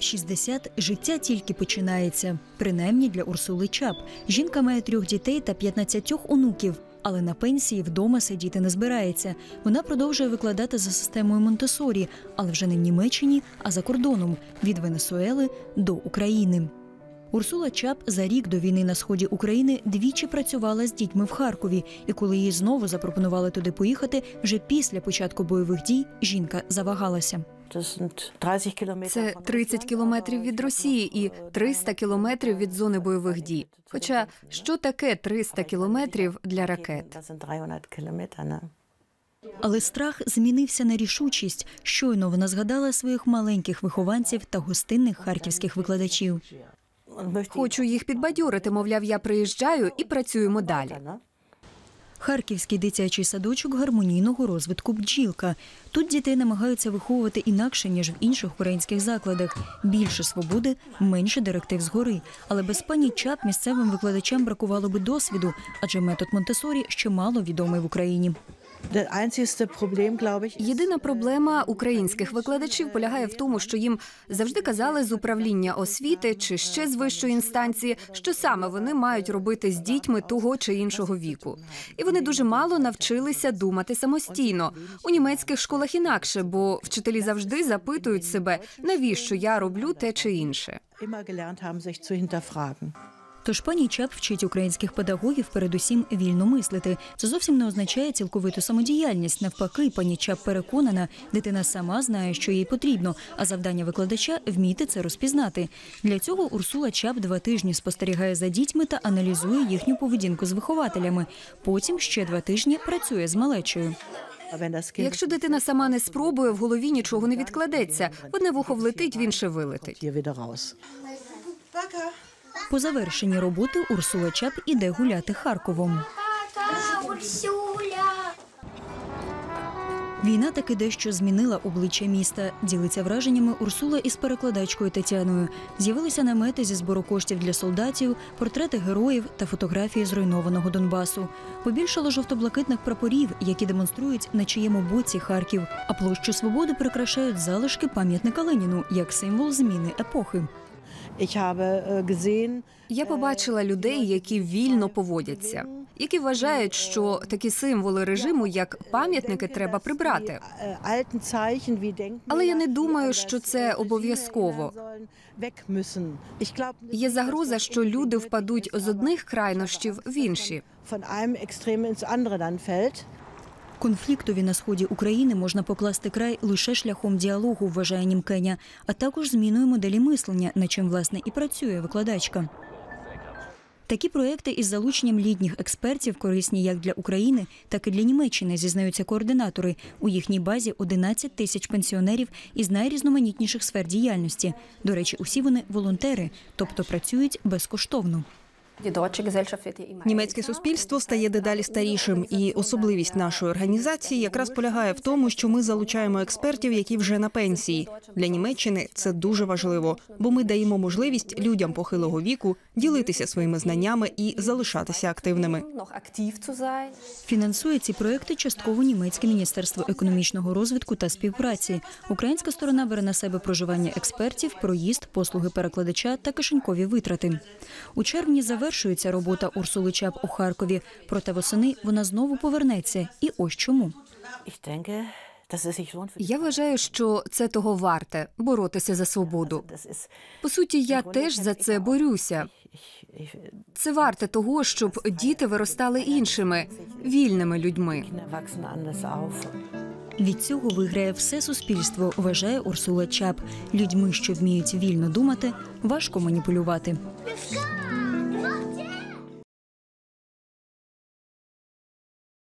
В 60 життя тільки починається, принаймні для Урсули Чап. Жінка має трьох дітей та 15 онуків. Але на пенсії вдома сидіти не збирається. Вона продовжує викладати за системою Монтесорі, але вже не в Німеччині, а за кордоном від Венесуели до України. Урсула Чап за рік до війни на сході України двічі працювала з дітьми в Харкові, і коли їй знову запропонували туди поїхати, вже після початку бойових дій жінка завагалася. Це 30 кілометрів від Росії і 300 кілометрів від зони бойових дій. Хоча що таке 300 кілометрів для ракет? Але страх змінився на рішучість. Щойно вона згадала своїх маленьких вихованців та гостинних харківських викладачів. Хочу їх підбадьорити, мовляв, я приїжджаю і працюємо далі. Харківський дитячий садочок гармонійного розвитку бджілка. Тут дітей намагаються виховувати інакше ніж в інших українських закладах. Більше свободи, менше директив згори. Але без пані Чап місцевим викладачам бракувало би досвіду, адже метод Монтесорі ще мало відомий в Україні. Єдина проблема українських викладачів полягає в тому, що їм завжди казали з управління освіти чи ще з вищої інстанції, що саме вони мають робити з дітьми того чи іншого віку. І вони дуже мало навчилися думати самостійно. У німецьких школах інакше, бо вчителі завжди запитують себе, навіщо я роблю те чи інше. Тож пані Чап вчить українських педагогів передусім вільно мислити. Це зовсім не означає цілковиту самодіяльність. Навпаки, пані Чап переконана, дитина сама знає, що їй потрібно, а завдання викладача вміти це розпізнати. Для цього Урсула Чап два тижні спостерігає за дітьми та аналізує їхню поведінку з вихователями. Потім ще два тижні працює з малечою. Якщо дитина сама не спробує, в голові нічого не відкладеться. Одне вухо влетить, в інше вилетить. По завершенні роботи Урсула Чап іде гуляти Харковом. Війна таки дещо змінила обличчя міста. Ділиться враженнями Урсула із перекладачкою Тетяною. З'явилися намети зі збору коштів для солдатів, портрети героїв та фотографії зруйнованого Донбасу. Побільшало жовто-блакитних прапорів, які демонструють на чиєму боці Харків. А площу свободи прикрашають залишки пам'ятника Леніну як символ зміни епохи. Я побачила людей, які вільно поводяться, які вважають, що такі символи режиму, як пам'ятники, треба прибрати. Але я не думаю, що це обов'язково. Є загроза, що люди впадуть з одних крайнощів в інші. Конфліктові на сході України можна покласти край лише шляхом діалогу, вважає Німкеня, а також зміною моделі мислення, на чим власне і працює викладачка. Такі проекти із залученням літніх експертів корисні як для України, так і для Німеччини, зізнаються координатори. У їхній базі 11 тисяч пенсіонерів із найрізноманітніших сфер діяльності. До речі, усі вони волонтери, тобто працюють безкоштовно. Німецьке суспільство стає дедалі старішим, і особливість нашої організації якраз полягає в тому, що ми залучаємо експертів, які вже на пенсії. Для Німеччини це дуже важливо, бо ми даємо можливість людям похилого віку ділитися своїми знаннями і залишатися активними. Фінансує ці проекти частково німецьке міністерство економічного розвитку та співпраці. Українська сторона бере на себе проживання експертів, проїзд, послуги перекладача та кишенькові витрати. У червні завершується робота Урсули Чап у Харкові. Проте восени вона знову повернеться. І ось чому. Я вважаю, що це того варте боротися за свободу. По суті, я теж за це борюся. Це варте того, щоб діти виростали іншими вільними людьми. Від цього виграє все суспільство, вважає Урсула Чап. Людьми, що вміють вільно думати, важко маніпулювати.